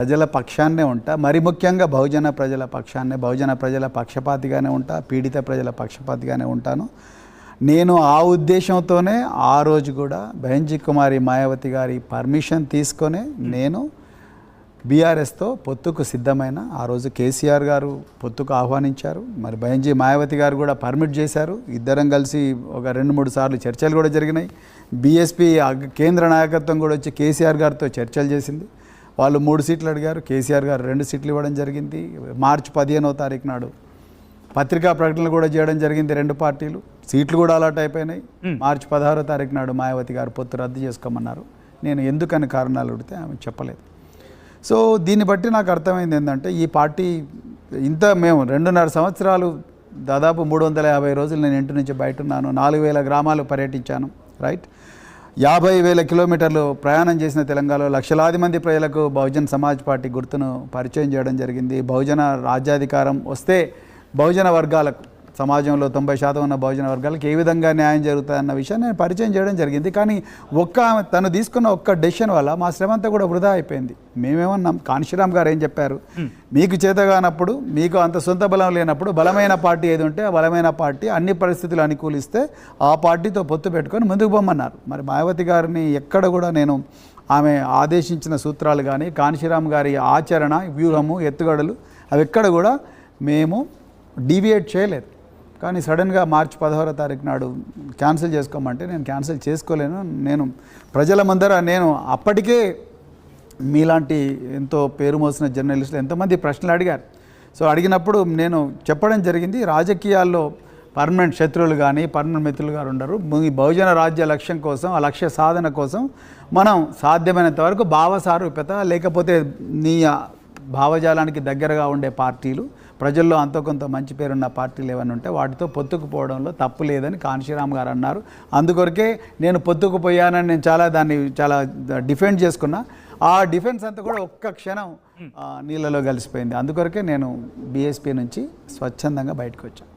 ప్రజల పక్షాన్నే ఉంటా. మరి ముఖ్యంగా బహుజన ప్రజల పక్షాన్నే బహుజన ప్రజల పక్షపాతిగానే ఉంటా పీడిత ప్రజల పక్షపాతిగానే ఉంటాను. నేను ఆ ఉద్దేశంతోనే ఆ రోజు కూడా బెహంజీ కుమారి మాయావతి గారి పర్మిషన్ తీసుకొని నేను బీఆర్ఎస్తో పొత్తుకు సిద్ధమైన ఆ రోజు కేసీఆర్ గారు పొత్తుకు ఆహ్వానించారు. మరి బెహంజీ మాయావతి గారు కూడా పర్మిట్ చేశారు. ఇద్దరం కలిసి ఒక రెండు మూడు సార్లు చర్చలు కూడా జరిగినాయి. బీఎస్పీ కేంద్ర నాయకత్వం కూడా వచ్చి కేసీఆర్ గారితో చర్చలు చేసింది. వాళ్ళు మూడు సీట్లు అడిగారు. కేసీఆర్ గారు రెండు సీట్లు ఇవ్వడం జరిగింది. మార్చి పదిహేనవ తారీఖు నాడు పత్రికా ప్రకటనలు కూడా చేయడం జరిగింది రెండు పార్టీలు. సీట్లు కూడా అలాట్ అయిపోయినాయి. మార్చి పదహారో తారీఖు నాడు మాయావతి గారు పొత్తు రద్దు చేసుకోమన్నారు. నేను ఎందుకని కారణాలు అడిగితే ఆమె చెప్పలేదు. సో దీన్ని బట్టి నాకు అర్థమైంది ఏంటంటే ఈ పార్టీ ఇంత మేము రెండున్నర సంవత్సరాలు దాదాపు మూడు వందల యాభై రోజులు నేను ఇంటి నుంచి బయట ఉన్నాను. నాలుగు వేల గ్రామాలు పర్యటించాను. రైట్? యాభై వేల కిలోమీటర్లు ప్రయాణం చేసిన తెలంగాణలో లక్షలాది మంది ప్రజలకు బహుజన్ సమాజ్ పార్టీ గుర్తును పరిచయం చేయడం జరిగింది. బహుజన రాజ్యాధికారం వస్తే బహుజన వర్గాలకు సమాజంలో తొంభై శాతం ఉన్న బహుజన వర్గాలకు ఏ విధంగా న్యాయం జరుగుతుందన్న విషయాన్ని నేను పరిచయం చేయడం జరిగింది. కానీ ఒక్క ఆమె తను తీసుకున్న ఒక్క డెసిషన్ వల్ల మా శ్రమ అంతా కూడా వృధా అయిపోయింది. మేమేమన్నాం కాన్షీరామ్ గారు ఏం చెప్పారు? మీకు చేతగానప్పుడు మీకు అంత సొంత బలం లేనప్పుడు బలమైన పార్టీ ఏది ఉంటే ఆ బలమైన పార్టీ అన్ని పరిస్థితులు అనుకూలిస్తే ఆ పార్టీతో పొత్తు పెట్టుకొని ముందుకు పొమ్మన్నారు మరి మాయావతి గారిని ఎక్కడ కూడా నేను ఆమె ఆదేశించిన సూత్రాలు కానీ కాన్షీరామ్ గారి ఆచరణ వ్యూహము ఎత్తుగడలు అవి ఎక్కడ కూడా మేము డీవియేట్ చేయలేదు. కానీ సడన్గా మార్చి పదహారో తారీఖు నాడు క్యాన్సిల్ చేసుకోమంటే నేను క్యాన్సిల్ చేసుకోలేను. నేను ప్రజల ముందర నేను అప్పటికే మీలాంటి ఎంతో పేరు మోసిన జర్నలిస్టులు ఎంతోమంది ప్రశ్నలు అడిగారు. సో అడిగినప్పుడు నేను చెప్పడం జరిగింది రాజకీయాల్లో పర్మనెంట్ శత్రువులు కానీ పర్మనెంట్ మిత్రులు గారు ఉండరు. ఈ బహుజన రాజ్య లక్ష్యం కోసం ఆ లక్ష్య సాధన కోసం మనం సాధ్యమైనంత వరకు భావసారూప్యత లేకపోతే నీ భావజాలానికి దగ్గరగా ఉండే పార్టీలు ప్రజల్లో అంతో కొంత మంచి పేరున్న పార్టీలు ఏమైనా ఉంటే వాటితో పొత్తుకుపోవడంలో తప్పు లేదని కాంశీరామ్ గారు అన్నారు. అందుకొరకే నేను పొత్తుకుపోయానని నేను చాలా దాన్ని చాలా డిఫెండ్ చేసుకున్నా. ఆ డిఫెన్స్ అంతా కూడా ఒక్క క్షణం నీళ్ళలో కలిసిపోయింది. అందుకొరకే నేను బీఎస్పీ నుంచి స్వచ్ఛందంగా బయటకు వచ్చాను